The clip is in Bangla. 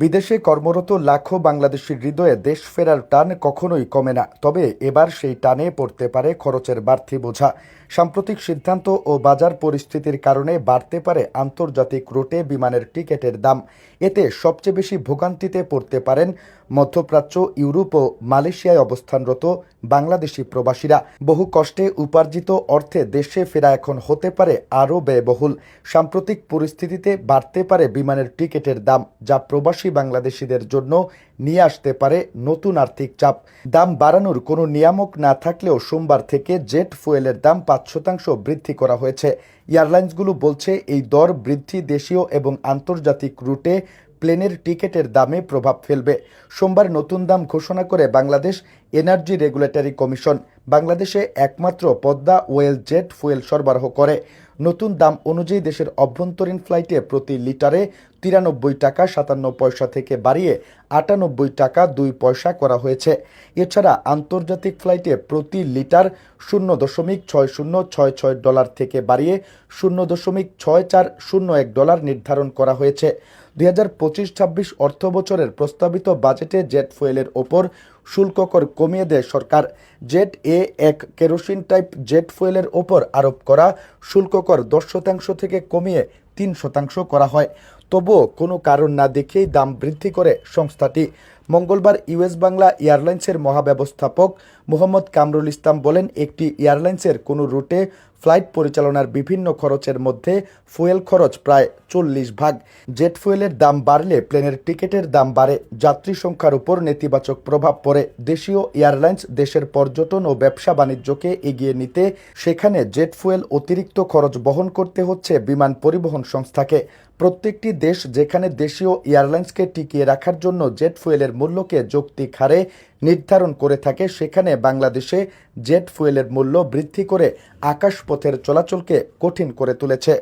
বিদেশে কর্মরত লাখো বাংলাদেশির হৃদয়ে দেশ ফেরার টান কখনোই কমে না। তবে এবার সেই টানে পড়তে পারে খরচের বাড়তি বোঝা। সাম্প্রতিক সিদ্ধান্ত ও বাজার পরিস্থিতির কারণে বাড়তে পারে আন্তর্জাতিক রুটে বিমানের টিকেটের দাম। এতে সবচেয়ে বেশি ভোগান্তিতে পড়তে পারেন মধ্যপ্রাচ্য, ইউরোপ ও মালয়েশিয়ায় অবস্থানরত বাংলাদেশি প্রবাসীরা। বহু কষ্টে উপার্জিত অর্থে দেশে ফেরা এখন হতে পারে আরও ব্যয়বহুল। সাম্প্রতিক পরিস্থিতিতে বাড়তে পারে বিমানের টিকেটের দাম, যা প্রবাসী বাংলাদেশিদের জন্য নিয়ে আসতে পারে নতুন আর্থিক চাপ। দাম বাড়ানোর কোনো নিয়ামক না থাকলেও সোমবার থেকে জেট ফুয়েলের দাম পাঁচ শতাংশ বৃদ্ধি করা হয়েছে। এয়ারলাইন্সগুলো বলছে, এই দর বৃদ্ধি দেশীয় এবং আন্তর্জাতিক রুটে প্লেনের টিকেটের দামে প্রভাব ফেলবে। সোমবার নতুন দাম ঘোষণা করে বাংলাদেশ এনার্জি রেগুলেটরি কমিশন বাংলাদেশে একমাত্র পদ্মা ওয়েল জেট ফুয়েল সরবরাহ করে। নতুন দাম অনুযায়ী দেশের অভ্যন্তরীণ ফ্লাইটে প্রতি লিটারে তিরানব্বই টাকা সাতান্ন পয়সা থেকে বাড়িয়ে আটানব্বই টাকা দুই পয়সা করা হয়েছে। এছাড়া আন্তর্জাতিক ফ্লাইটে প্রতি লিটার শূন্য দশমিক ছয় শূন্য ছয় ছয় ডলার থেকে বাড়িয়ে শূন্য দশমিক ছয় চার শূন্য এক ডলার নির্ধারণ করা হয়েছে। দুই হাজার পঁচিশ ছাব্বিশ অর্থ বছরের প্রস্তাবিত বাজেটে জেট ফুয়েলের ওপর শুল্ক কর কমিয়ে দেয় সরকার। জেট এ এক কেরোসিন টাইপ জেট ফুয়েলের ওপর আরোপ করা শুল্ক কর দশ শতাংশ থেকে কমিয়ে তিন শতাংশ করা হয়। তবুও কোনো কারণ না দেখেই দাম বৃদ্ধি করে সংস্থাটি। মঙ্গলবার ইউএস বাংলা এয়ারলাইন্সের মহাব্যবস্থাপক মোহাম্মদ কামরুল ইসলাম বলেন, একটি এয়ারলাইন্সের কোনো রুটে ফ্লাইট পরিচালনার বিভিন্ন খরচের মধ্যে ফুয়েল খরচ প্রায় চল্লিশ ভাগ। জেট ফুয়েলের দাম বাড়লে প্লেনের টিকিটের দাম বাড়ে। যাত্রী সংখ্যার উপর নেতিবাচক প্রভাব পড়ে। দেশীয় এয়ারলাইন্স দেশের পর্যটন ও ব্যবসা বাণিজ্যকে এগিয়ে নিতে সেখানে জেট ফুয়েল অতিরিক্ত খরচ বহন করতে হচ্ছে বিমান পরিবহন সংস্থাকে। প্রত্যেকটি দেশ যেখানে দেশীয় এয়ারলাইন্সকে টিকিয়ে রাখার জন্য জেট ফুয়েলের মূল্যকে যৌক্তিক হারে নির্ধারণ করে থাকে, সেখানে বাংলাদেশে জেট ফুয়েলের মূল্য বৃদ্ধি করে আকাশপথের চলাচলকে কঠিন করে তুলেছে।